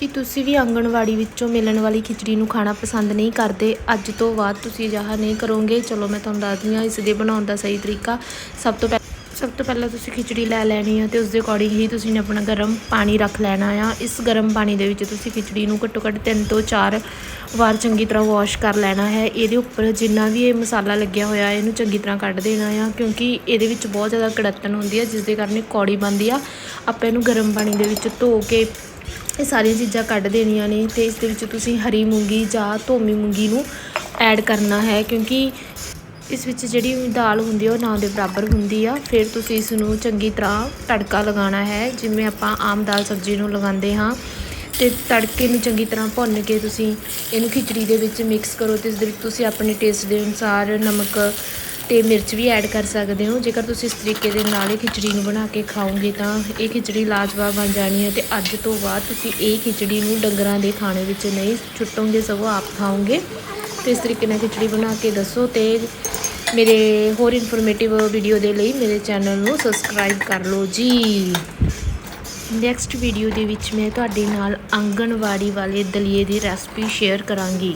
ਕੀ ਤੁਸੀਂ ਵੀ ਆਂਗਣਵਾੜੀ ਵਿੱਚੋਂ ਮਿਲਣ ਵਾਲੀ ਖਿਚੜੀ ਨੂੰ ਖਾਣਾ ਪਸੰਦ ਨਹੀਂ ਕਰਦੇ, ਅੱਜ ਤੋਂ ਬਾਅਦ ਤੁਸੀਂ ਅਜਿਹਾ ਨਹੀਂ ਕਰੋਗੇ। ਚਲੋ, ਮੈਂ ਤੁਹਾਨੂੰ ਦੱਸਦੀ ਹਾਂ, ਇਸ ਦੇ ਬਣਾਉਣ ਦਾ ਸਹੀ ਤਰੀਕਾ। ਸਭ ਤੋਂ ਪਹਿਲਾਂ ਸਭ ਤੋਂ ਪਹਿਲਾਂ ਤੁਸੀਂ ਖਿਚੜੀ ਲੈ ਲੈਣੀ ਆ ਤੇ ਉਸ ਦੇ ਅਕੋਰਡਿੰਗ ਹੀ ਤੁਸੀਂ ਨੇ ਆਪਣਾ ਗਰਮ ਪਾਣੀ ਰੱਖ ਲੈਣਾ ਆ। ਇਸ ਗਰਮ ਪਾਣੀ ਦੇ ਵਿੱਚ ਤੁਸੀਂ ਖਿਚੜੀ ਨੂੰ ਘੱਟੋ ਘੱਟ 3 ਤੋਂ 4 ਵਾਰ ਚੰਗੀ ਤਰ੍ਹਾਂ ਵਾਸ਼ ਕਰ ਲੈਣਾ ਹੈ। ਇਹਦੇ ਉੱਪਰ ਜਿੰਨਾ ਵੀ ਇਹ ਮਸਾਲਾ ਲੱਗਿਆ ਹੋਇਆ, ਇਹਨੂੰ ਚੰਗੀ ਤਰ੍ਹਾਂ ਕੱਢ ਦੇਣਾ ਆ, ਕਿਉਂਕਿ ਇਹਦੇ ਵਿੱਚ ਬਹੁਤ ਜ਼ਿਆਦਾ ਕੜੱਤਣ ਹੁੰਦੀ ਹੈ ਜਿਸ ਦੇ ਕਾਰਨ ਇਹ ਕੌੜੀ ਬਣਦੀ ਆ। ਆਪਾਂ ਇਹਨੂੰ ਗਰਮ ਪਾਣੀ ਦੇ ਵਿੱਚ ਧੋ ਕੇ ਇਹ ਸਾਰੀਆਂ ਚੀਜ਼ਾਂ ਕੱਢ ਦੇਣੀਆਂ ਨੇ ਤੇ ਇਸ ਦੇ ਵਿੱਚ ਤੁਸੀਂ ਹਰੀ ਮੂੰਗੀ ਜਾਂ ਧੋਮੀ ਮੂੰਗੀ ਨੂੰ ਐਡ ਕਰਨਾ ਹੈ ਕਿਉਂਕਿ ਇਸ ਵਿੱਚ ਜਿਹੜੀ ਦਾਲ ਹੁੰਦੀ ਹੈ ਉਹ ਨਾ ਦੇ ਬਰਾਬਰ ਹੁੰਦੀ ਆ। ਫਿਰ ਤੁਸੀਂ ਇਸ ਨੂੰ ਚੰਗੀ ਤਰ੍ਹਾਂ ਤੜਕਾ ਲਗਾਉਣਾ ਹੈ, ਜਿਵੇਂ ਆਪਾਂ ਆਮ ਦਾਲ ਸਬਜ਼ੀ ਨੂੰ ਲਗਾਉਂਦੇ ਹਾਂ। ਤੇ ਤੜਕੇ ਨੂੰ ਚੰਗੀ ਤਰ੍ਹਾਂ ਭੁੰਨ ਕੇ ਤੁਸੀਂ ਇਹਨੂੰ ਖਿਚੜੀ ਦੇ ਵਿੱਚ ਮਿਕਸ ਕਰੋ ਤੇ ਇਸ ਦੇ ਵਿੱਚ ਤੁਸੀਂ ਆਪਣੇ ਟੇਸਟ ਦੇ ਅਨੁਸਾਰ ਨਮਕ ਤੇ ਮਿਰਚ ਵੀ ਐਡ ਕਰ ਸਕਦੇ ਹੋ। ਜੇਕਰ ਤੁਸੀਂ ਇਸ ਤਰੀਕੇ ਦੇ ਨਾਲ ਇਹ ਖਿਚੜੀ ਨੂੰ ਬਣਾ ਕੇ ਖਾਓਗੇ ਤਾਂ ਇਹ ਖਿਚੜੀ ਲਾਜਵਾਬ ਬਣ ਜਾਣੀ ਹੈ ਤੇ ਅੱਜ ਤੋਂ ਬਾਅਦ ਤੁਸੀਂ ਇਹ ਖਿਚੜੀ ਨੂੰ ਡੰਗਰਾਂ ਦੇ ਖਾਣੇ ਵਿੱਚ ਨਹੀਂ, ਛੁੱਟੋਗੇ, ਸਗੋਂ ਆਪ ਖਾਓਗੇ। ਤੇ ਇਸ ਤਰੀਕੇ ਨਾਲ ਖਿਚੜੀ ਬਣਾ ਕੇ ਦੱਸੋ ਤੇ ਮੇਰੇ ਹੋਰ ਇਨਫੋਰਮੇਟਿਵ ਵੀਡੀਓ ਦੇ ਲਈ ਮੇਰੇ ਚੈਨਲ ਨੂੰ ਸਬਸਕ੍ਰਾਈਬ ਕਰ ਲਓ ਜੀ। ਨੈਕਸਟ ਵੀਡੀਓ ਦੇ ਵਿੱਚ ਮੈਂ ਤੁਹਾਡੇ ਨਾਲ ਆਂਗਣਵਾੜੀ ਵਾਲੇ ਦਲੀਏ ਦੀ ਰੈਸਪੀ ਸ਼ੇਅਰ ਕਰਾਂਗੀ।